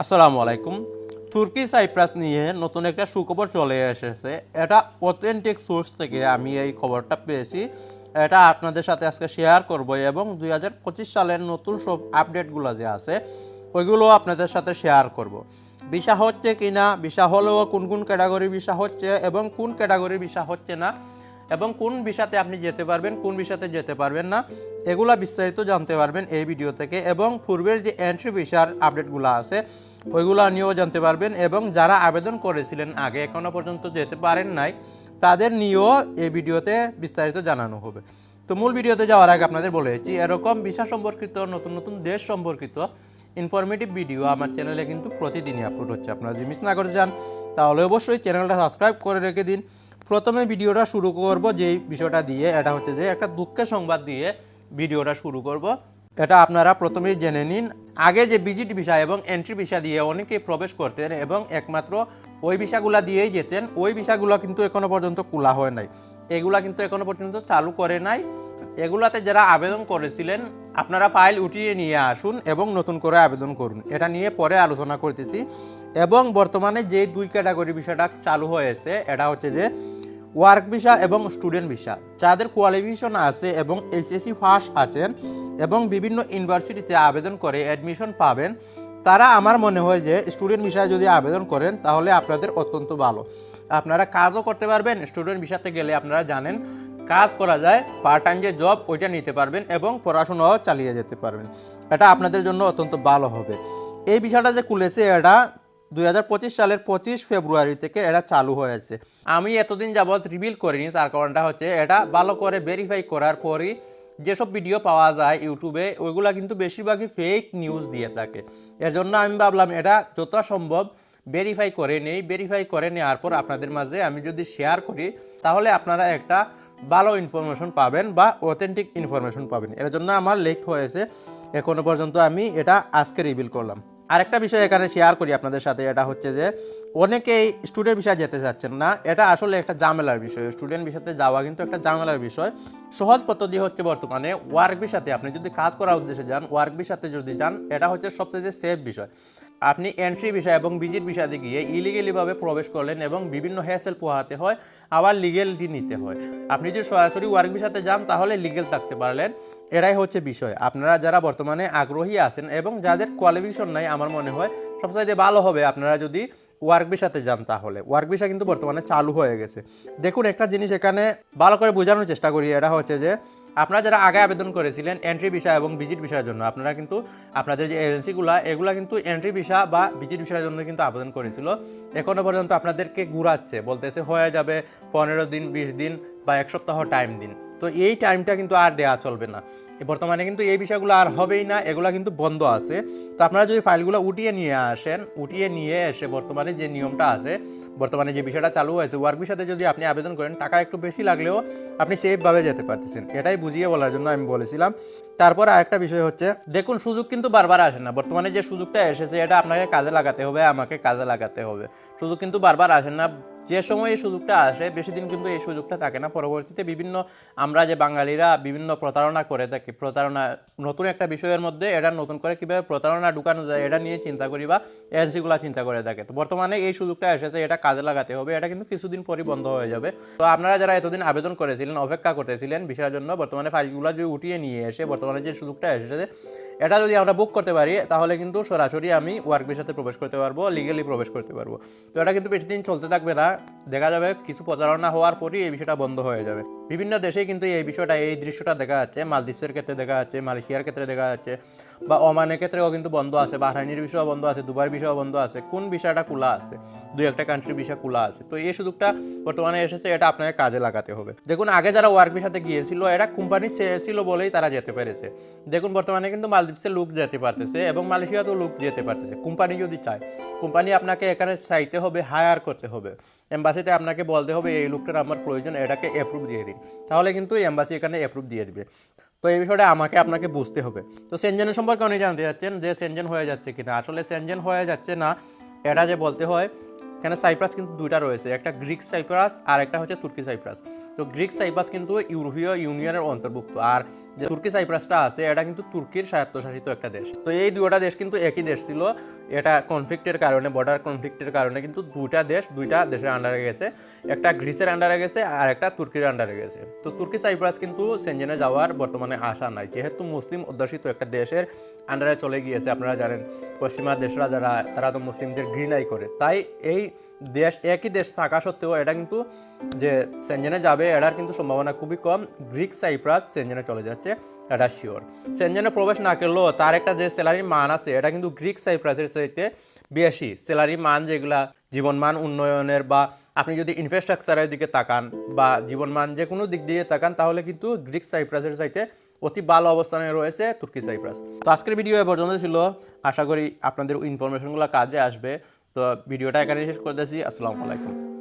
আসসালামু আলাইকুম। তুর্কি সাইপ্রাস নিয়ে নতুন একটা সুখবর চলে এসেছে। এটা অথেন্টিক সোর্স থেকে আমি এই খবরটা পেয়েছি। এটা আপনাদের সাথে আজকে শেয়ার করব এবং দু হাজার পঁচিশ সালের নতুন সব আপডেটগুলো যে আছে, ওইগুলো আপনাদের সাথে শেয়ার করব। ভিসা হচ্ছে কি না ভিসা হলেও কোন কোন ক্যাটাগরি ভিসা হচ্ছে এবং কোন ক্যাটাগরি ভিসা হচ্ছে না এবং কোন বিষাতে আপনি যেতে পারবেন, কোন বিষাতে যেতে পারবেন না, এগুলা বিস্তারিত জানতে পারবেন এই ভিডিও থেকে। এবং পূর্বের যে এন্ট্রি ভিসার আপডেটগুলো আছে, ওইগুলো নিয়েও জানতে পারবেন। এবং যারা আবেদন করেছিলেন আগে এখনও পর্যন্ত যেতে পারেন নাই, তাদের নিয়েও এই ভিডিওতে বিস্তারিত জানানো হবে। তো মূল ভিডিওতে যাওয়ার আগে আপনাদের বলে বলেছি এরকম ভিসা সম্পর্কিত, নতুন নতুন দেশ সম্পর্কিত ইনফরমেটিভ ভিডিও আমার চ্যানেলে কিন্তু প্রতিদিনই আপলোড হচ্ছে। আপনারা যদি মিস না করতে চান, তাহলে অবশ্যই চ্যানেলটা সাবস্ক্রাইব করে রেখে দিন। প্রথমে ভিডিওটা শুরু করব যেই বিষয়টা দিয়ে, এটা হচ্ছে যে একটা দুঃখের সংবাদ দিয়ে ভিডিওটা শুরু করব। এটা আপনারা প্রথমেই জেনে নিন। আগে যে ভিজিট ভিসা এবং এন্ট্রি ভিসা দিয়ে অনেকেই প্রবেশ করতেন এবং একমাত্র ওই ভিসাগুলা দিয়েই যেতেন, ওই ভিসাগুলো কিন্তু এখনও পর্যন্ত খোলা হয় নাই। এগুলা কিন্তু এখনও পর্যন্ত চালু করে নাই। এগুলাতে যারা আবেদন করেছিলেন, আপনারা ফাইল উঠিয়ে নিয়ে আসুন এবং নতুন করে আবেদন করুন। এটা নিয়ে পরে আলোচনা করতেছি। এবং বর্তমানে যে দুই ক্যাটাগরি বিষয়টা চালু হয়েছে, এটা হচ্ছে যে ওয়ার্ক ভিসা এবং স্টুডেন্ট ভিসা যাদের কোয়ালিফিকেশন আছে এবং এইচএসসি ফার্স্ট আছেন এবং বিভিন্ন ইউনিভার্সিটিতে আবেদন করে অ্যাডমিশন পাবেন, তারা আমার মনে হয় যে স্টুডেন্ট ভিসায় যদি আবেদন করেন, তাহলে আপনাদের অত্যন্ত ভালো। আপনারা কাজও করতে পারবেন স্টুডেন্ট ভিসাতে গেলে আপনারা জানেন কাজ করা যায় পার্ট টাইম যে জব ওইটা নিতে পারবেন এবং পড়াশোনাও চালিয়ে যেতে পারবেন। এটা আপনাদের জন্য অত্যন্ত ভালো হবে। এই বিষয়টা যে খুলেছে, এটা দুই হাজার পঁচিশ সালের পঁচিশ ফেব্রুয়ারি থেকে এটা চালু হয়েছে। আমি এতদিন যাবৎ রিভিল করিনি, তার কারণটা হচ্ছে এটা ভালো করে ভেরিফাই করার পরই যেসব ভিডিও পাওয়া যায় ইউটিউবে ওইগুলা কিন্তু বেশিরভাগই ফেক নিউজ দিয়ে থাকে। এর জন্য আমি ভাবলাম এটা যত সম্ভব ভেরিফাই করে নেই। ভেরিফাই করে নেওয়ার পর আপনাদের মাঝে আমি যদি শেয়ার করি, তাহলে আপনারা একটা ভালো ইনফরমেশন পাবেন বা অথেন্টিক ইনফরমেশন পাবেন। এর জন্য আমার লেট হয়েছে। এখনও পর্যন্ত আমি এটা আজকে রিভিল করলাম। আরেকটা বিষয় এখানে শেয়ার করি আপনাদের সাথে, এটা হচ্ছে যে অনেকেই স্টুডেন্ট বিষয়ে যেতে চাচ্ছেন না, এটা আসলে একটা জামেলার বিষয়। স্টুডেন্ট বিষয়তে যাওয়া কিন্তু একটা জামেলার বিষয়। সহজ পদ্ধতি হচ্ছে বর্তমানে ওয়ার্ক বিষাতে আপনি যদি কাজ করার উদ্দেশ্যে যান ওয়ার্ক বিষাতে যদি যান, এটা হচ্ছে সবচেয়ে সেফ বিষয়। আপনি এন্ট্রি বিষয় এবং ভিজিট বিষয়তে গিয়ে ইলিগেলিভাবে প্রবেশ করলেন এবং বিভিন্ন হ্যাসেল পোহাতে হয়, আবার লিগেলিটি নিতে হয়। আপনি যদি সরাসরি ওয়ার্ক বিষয়তে যান, তাহলে লিগেল থাকতে পারলেন। এটাই হচ্ছে বিষয়। আপনারা যারা বর্তমানে আগ্রহী আছেন এবং যাদের কোয়ালিফিকেশন নাই, আমার মনে হয় সবচাইতে ভালো হবে আপনারা যদি ওয়ার্ক ভিসাতে যান তাহলে। ওয়ার্ক ভিসা কিন্তু বর্তমানে চালু হয়ে গেছে। দেখুন একটা জিনিস এখানে ভালো করে বোঝানোর চেষ্টা করি, এটা হচ্ছে যে আপনারা যারা আগে আবেদন করেছিলেন এন্ট্রি ভিসা এবং ভিজিট ভিসার জন্য, আপনারা কিন্তু আপনাদের যে এজেন্সিগুলো এগুলো কিন্তু এন্ট্রি ভিসা বা ভিজিট ভিসার জন্য কিন্তু আবেদন করেছিল। এখনও পর্যন্ত আপনাদেরকে ঘুরাচ্ছে, বলতেছে হয়ে যাবে পনেরো দিন, বিশ দিন বা এক সপ্তাহ টাইম দিন। তো এই টাইমটা কিন্তু আর দেওয়া চলবে না। বর্তমানে কিন্তু এই বিষয়গুলো আর হবেই না, এগুলো কিন্তু বন্ধ আছে। তো আপনারা যদি ফাইলগুলো উঠিয়ে নিয়ে আসেন, উঠিয়ে নিয়ে এসে বর্তমানে যে নিয়মটা আছে, বর্তমানে যে বিষয়টা চালু হয়েছে ওয়ার্ক বিষয়তে যদি আপনি আবেদন করেন, টাকা একটু বেশি লাগলেও আপনি সেফভাবে যেতে পারতেছেন। এটাই বুঝিয়ে বলার জন্য আমি বলেছিলাম। তারপর আরেকটা বিষয় হচ্ছে, দেখুন, সুযোগ কিন্তু বারবার আসে না। বর্তমানে যে সুযোগটা এসেছে, এটা আপনাকে কাজে লাগাতে হবে, আমাকে কাজে লাগাতে হবে। সুযোগ কিন্তু বারবার আসে না। যে সময় এই সুযোগটা আসে, বেশি দিন কিন্তু এই সুযোগটা থাকে না। পরবর্তীতে বিভিন্ন আমরা যে বাঙালিরা বিভিন্ন প্রতারণা করে থাকি, প্রতারণা, নতুন একটা বিষয়ের মধ্যে এটা নতুন করে কীভাবে প্রতারণা ঢুকানো যায় এটা নিয়ে চিন্তা করি বা এজেন্সিগুলো চিন্তা করে থাকে। তো বর্তমানে এই সুযোগটা এসেছে, এটা কাজে লাগাতে হবে, এটা কিন্তু কিছুদিন পরই বন্ধ হয়ে যাবে। তো আপনারা যারা এতদিন আবেদন করেছিলেন, অপেক্ষা করতেছিলেন বিষয়ের জন্য, বর্তমানে ফাইলগুলো যদি উঠিয়ে নিয়ে এসে, বর্তমানে যে সুযোগটা এসেছে এটা যদি আমরা বুক করতে পারি, তাহলে কিন্তু সরাসরি আমি ওয়ার্ক সাথে প্রবেশ করতে পারব লিগেলি প্রবেশ করতে পারব। তো এটা কিন্তু বেশি দিন চলতে থাকবে না। দেখা যাবে কিছু প্রচারণা হওয়ার পরই এই বিষয়টা বন্ধ হয়ে যাবে। বিভিন্ন দেশে কিন্তু এই বিষয়টা, এই দৃশ্যটা দেখা যাচ্ছে। মালদ্বীপের ক্ষেত্রে দেখা যাচ্ছে, মালয়েশিয়ার ক্ষেত্রে দেখা যাচ্ছে, বা ওমানের ক্ষেত্রেও কিন্তু বন্ধ আছে, বাহরাইনের বিষয়ও বন্ধ আছে, দুবাইয়ের বিষয়ও বন্ধ আছে। কোন বিষয়টা খোলা আছে? দুই একটা কান্ট্রির বিষয় খোলা আছে। তো এই সুযোগটা বর্তমানে এসেছে, এটা আপনাকে কাজে লাগাতে হবে। দেখুন, আগে যারা ওয়ার্ক ভিসাতে গিয়েছিল এটা কোম্পানি চেয়েছিল বলেই তারা যেতে পেরেছে। দেখুন, বর্তমানে কিন্তু মালদ্বীপসে লোক যেতে পারতেছে এবং মালয়েশিয়াতেও লোক যেতে পারতেছে। কোম্পানি যদি চায় কোম্পানি আপনাকে এখানে চাইতে হবে হায়ার করতে হবে। এম্বাসিতে আপনাকে বলতে হবে, এই লোকটার আমার প্রয়োজন, এটাকে অ্যাপ্রুভ দিয়ে দিন। তাহলে কিন্তু এম্বাসি এখানে অ্যাপ্রুভ দিয়ে দিবে। তো এই বিষয়টা আমাকে, আপনাকে বুঝতে হবে। তো সেনজেনের সম্পর্কে উনি জানতে যাচ্ছেন যে সেনজেন হয়ে যাচ্ছে কিনা। আসলে সেনজেন হয়ে যাচ্ছে না, এটা যে বলতে হয়, এখানে সাইপ্রাস কিন্তু দুইটা রয়েছে, একটা গ্রিক সাইপ্রাস আর একটা হচ্ছে তুর্কি সাইপ্রাস তো গ্রিক সাইপ্রাস কিন্তু ইউরোপীয় ইউনিয়নের অন্তর্ভুক্ত। আর যে তুর্কি সাইপ্রাসটা আছে, এটা কিন্তু তুর্কির স্বায়ত্তশাসিত একটা দেশ। তো এই দুটা দেশ কিন্তু একই দেশ ছিল। এটা কনফ্লিক্টের কারণে বর্ডার কনফ্লিক্টের কারণে কিন্তু দুইটা দেশ দুইটা দেশের আন্ডারে গেছে। একটা গ্রিসের আন্ডারে গেছে, আর একটা তুর্কির আন্ডারে গেছে। তো তুর্কি সাইপ্রাস কিন্তু সেনজেনে যাওয়ার বর্তমানে আশা নাই। যেহেতু মুসলিম অধ্যুষিত একটা দেশের আন্ডারে চলে গিয়েছে, আপনারা জানেন, পশ্চিমা দেশরা যারা, তারা তো মুসলিমদের ঘৃণাই করে। তাই এই দেশ, একই দেশ থাকা সত্ত্বেও এটা কিন্তু যে সেনজেনে যাবে এটার কিন্তু সম্ভাবনা খুবই কম। গ্রিক সাইপ্রাস সেনজেনে চলে যাচ্ছে, এটা শিওর সেনজেনে প্রবেশ না করলেও তার একটা যে স্যালারির মান আছে, এটা কিন্তু গ্রিক সাইপ্রাসের চাইতে বেশি। স্যালারি মান যেগুলা জীবনমান উন্নয়নের বা আপনি যদি ইনফ্রাস্ট্রাকচারের দিকে তাকান বা জীবনমান যে কোনো দিক দিয়ে তাকান, তাহলে কিন্তু গ্রিক সাইপ্রাসের চাইতে অতি ভালো অবস্থানে রয়েছে তুর্কি সাইপ্রাস। তো আজকের ভিডিও এ পর্যন্ত ছিল। আশা করি আপনাদের ইনফরমেশনগুলো কাজে আসবে। তো ভিডিওটা এখানে শেষ করে দিয়েছি আসসালামু আলাইকুম।